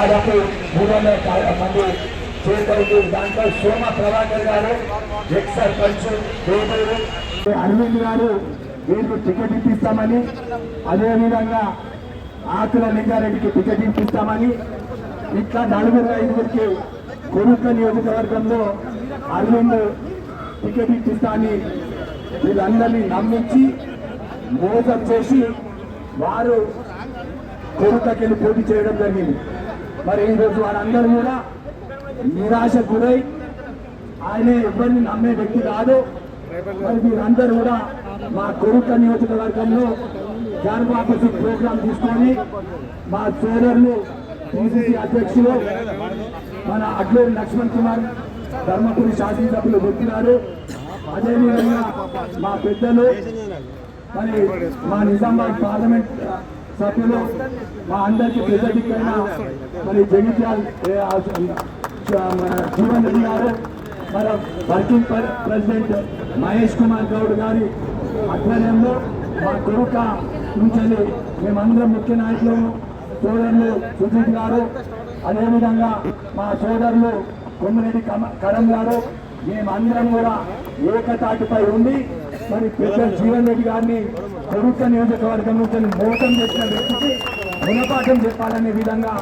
మూడు వందల మంది చేరుకైంది దాంట్లో సోమ ప్రభాకర్ గారు ఎక్స్ సర్పంచ్ పేదూరు అరవింద్ గారు వీళ్ళు టికెట్ ఇప్పిస్తామని అదేవిధంగా ఆకుల లింగారెడ్డికి టికెట్ ఇప్పిస్తామని ఇట్లా నలుగురు ఐదుగురికి కొరుక నియోజకవర్గంలో అరవింద్ టికెట్ ఇప్పిస్తా అని వీళ్ళందరినీ నమ్మించి మోసం చేసి వారు కొరుకకెళ్ళి పోటీ చేయడం జరిగింది. మరి ఈరోజు వారందరూ కూడా నిరాశ గురై ఆయన ఎవరిని నమ్మే వ్యక్తి కాదు. మరి మీరందరూ కూడా మా కొరుక నియోజకవర్గంలో క్యాంప్ ప్రోగ్రాం తీసుకొని మా సోదరులు పిసిసి అధ్యక్షులు మన అడ్లూరి లక్ష్మణ్ కుమార్ ధర్మపురి శాసనసభ్యులు చెప్పినారు అదేవిధంగా మా పెద్దలు మరి మా నిజామాబాద్ పార్లమెంట్ సభ్యులు మా అందరికీ పెద్ద దిక్కైన మరి జగిత్యాల్ మన జీవన్ రెడ్డి గారు మన వర్కింగ్ ప్రెసిడెంట్ మహేష్ కుమార్ గౌడ్ గారి ఆధ్వర్యంలో మా కొడుక నుంచి మేమందరం ముఖ్య నాయకులు సోదరులు సుజిత్ గారు అదేవిధంగా మా సోదరులు కొమ్మిరెడ్డి కమ- కరం గారు మేమందరం కూడా ఏకతాటిపై ఉండి మరి పెద్ద జీవన్ రెడ్డి గారిని కొడుక నియోజకవర్గం నుంచి మోసం చేసిన వ్యక్తికి గుణపాఠం చెప్పాలనే విధంగా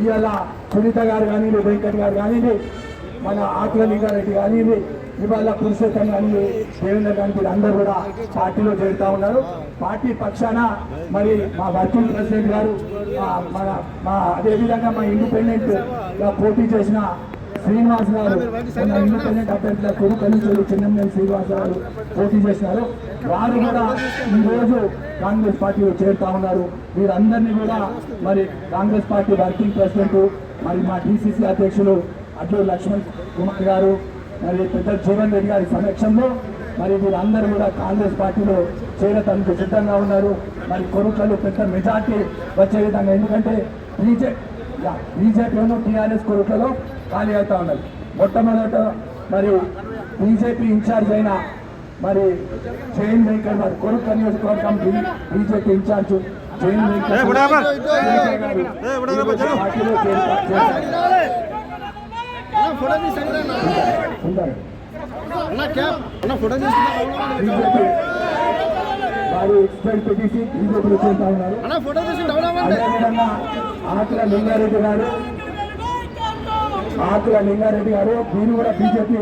ఇవాళ సునీత గారు కానివ్వండి వెంకట్ గారు కానివ్వండి మన ఆకుల లింగారెడ్డి కానివ్వండి ఇవాళ పురుషోత్తం కానీ దేవేంద్ర గాని వీళ్ళందరూ కూడా పార్టీలో చేరుతా ఉన్నారు. పార్టీ పక్షాన మరి మా వర్కింగ్ ప్రెసిడెంట్ గారు మన మా అదేవిధంగా మా ఇండిపెండెంట్గా పోటీ చేసిన శ్రీనివాస్ గారు మన ఇండిపెండెంట్ అభ్యర్థుల కొడుకు నుంచి చిన్నంనేని శ్రీనివాస్ గారు పోటీ చేసినారు వారు కూడా ఈ రోజు కాంగ్రెస్ పార్టీలో చేరుతా ఉన్నారు. వీరందరినీ కూడా మరి కాంగ్రెస్ పార్టీ వర్కింగ్ ప్రెసిడెంట్ మరి మా డిసిసి అధ్యక్షులు అడ్లూరు లక్ష్మణ్ కుమార్ గారు మరి పెద్ద జీవన్ రెడ్డి గారి సమక్షంలో మరి వీరందరూ కూడా కాంగ్రెస్ పార్టీలో చేరటానికి సిద్ధంగా ఉన్నారు. మరి కొరుట్లలో పెద్ద మెజార్టీ వచ్చే విధంగా ఎందుకంటే బీజే బీజేపీను టీఆర్ఎస్ కొరుట్లలో ఖాళీ అవుతా ఉన్నది. మొట్టమొదట మరి బీజేపీ ఇన్ఛార్జ్ అయిన మరి జైన్ వెంకట్ మరి కొరుట్ల నియోజకవర్గం బీజేపీ ఇన్ఛార్జ్ జైన్ బీజేపీ వారు ఎక్స్పెక్ట్ పెట్టేసి ఉన్నారు. అదేవిధంగా ఆకుల లింగారెడ్డి గారు ఆకుల లింగారెడ్డి గారు వీరు కూడా బీజేపీ.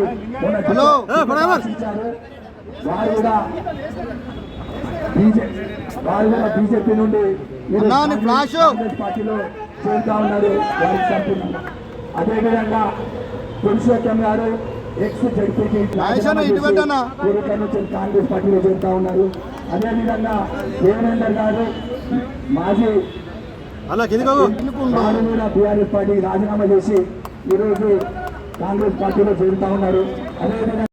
వారు కూడా బీజేపీ వారు కూడా బీజేపీ నుండి పార్టీలో చేరుతా ఉన్నారు. వారికి సంపూర్ణంగా అదేవిధంగా పురుషోత్తం గారు ఎక్స్ జడ్పీకి నుంచి కాంగ్రెస్ పార్టీలో చేరుతా ఉన్నారు. అదేవిధంగా దేవేందర్ గారు మాజీ అలా బీఆర్ఎస్ పార్టీ రాజీనామా చేసి ఈరోజు కాంగ్రెస్ పార్టీలో చేరుతా ఉన్నారు. అదేవిధంగా